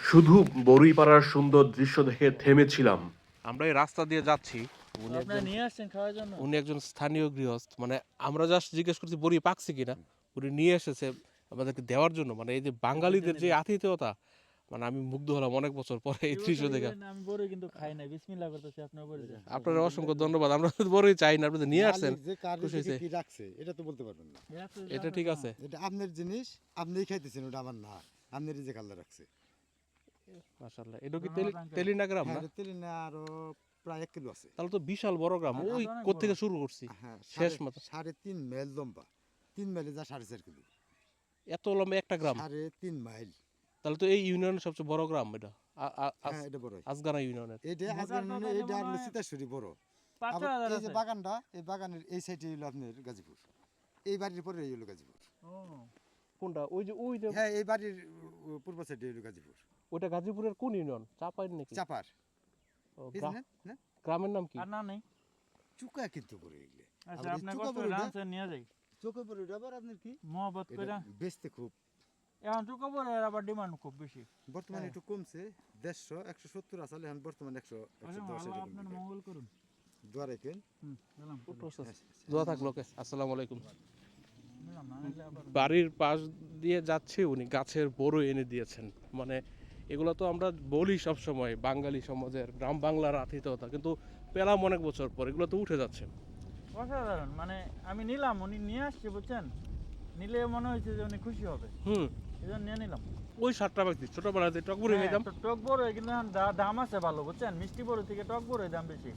শুধু বড়ুইপাড়ার সুন্দর দৃশ্য দেখে থেমেছিলাম। আমরা এই রাস্তা দিয়ে যাচ্ছি। উনি একজন- নিয়ে আসছেন খাওয়ার জন্য? উনি একজন স্থানীয় গৃহস্থ। মানে আমরা জাস্ট জিজ্ঞেস করছি বড়ি পাকছে কিনা? উনি নিয়ে এসেছে আমাদেরকে দেওয়ার জন্য। মানে এই যে বাঙালিদের যে আতিথেয়তা মানে আমি মুগ্ধ হলাম অনেক বছর পরে এই দৃশ্য দেখে। আমি বড় কিন্তু খাই না বিসমিল্লাহ করতেছি আপনার বড় আপনার অসংখ্য ধন্যবাদ। আমরা তো বড়ই চাই না আপনাদের নিয়ে আসছেন যে কার খুশি রেসিপি হয়েছে। কি রাখছে এটা তো বলতে পারবেন না। এটা ঠিক আছে। এটা আপনার জিনিস আপনিই খাইতেছেন ওটা আমার না। আপনার যে কাল্লা রাখছে। মাশাআল্লাহ। এটা কি। তেলিনা গ্রাম না? হ্যাঁ এটা আরও প্রায় এক কিলো আছে। তাহলে তো বিশাল বড় গ্রাম। হ্যাঁ, ওই শুরু করছি? হ্যাঁ শেষ। সাড়ে তিন মাইল লম্বা। তিন মাইলে যা সাড়ে চার কিলো। এত লম্বা একটা গ্রাম? সাড়ে তিন মাইল। তাহলে তো এই ইউনিয়নের সবচেয়ে বড় গ্রাম এটা। আ- আ- আস- হ্যাঁ এটা বড় আসগানা ইউনিয়নের। এটা যে এটা সীতাশ্বরী বড়। পাঁচ আবার হাজার এই যে বাগানটা এই বাগানের এই সাইডে হলো আপনার গাজীপুর। এই বাড়ির পরে হলো গাজীপুর। ও, কোনটা? ওই যে ওই যে হ্যাঁ এই বাড়ির পূর্ব সাইডে হলো গাজীপুর। ওইটা গাজীপুরের কোন ইউনিয়ন চাপাই নাকি চাপার গ্রামের নাম কি আর না নেই চুকা কিন্তু করে এগুলো আচ্ছা আপনার কষ্ট বড়িটা- নিয়ে যাই পড়ে ওটা আবার আপনার কি মহব্বত করে বেচতে খুব এখন চুকা পরে আবার ডিমান্ড খুব বেশি বর্তমানে হ্যাঁ। একটু কমছে দেড়শো একশো সত্তর আসলে এখন বর্তমানে একশো একশো আচ্ছা দশ আল্লাহ এরকম আপনার। মঙ্গল করুন দোয়া রাখেন হুম দোয়া থাকল ওকে আসসালামু আলাইকুম বাড়ির পাশ দিয়ে যাচ্ছে উনি গাছের বড় এনে দিয়েছেন মানে এগুলো তো আমরা বলি সব সময় বাঙালি সমাজের গ্রাম বাংলার আতিথ্যতা। কিন্তু পেলাম অনেক বছর পর এগুলো তো উঠে যাচ্ছে। অসাধারণ মানে আমি নিলাম উনি নিয়ে আসছে বুঝছেন? নিলে মনে হয়েছে যে উনি খুশি হবে। হুম। এই নিয়ে নিলাম। ওই সাতটা ব্যক্তি ছোটবেলাতে টক হ্যাঁ, নিতাম টক বড় কিন্তু দাম আছে ভালো বুঝছেন? মিষ্টি বড় থেকে টক বড় দাম বেশি।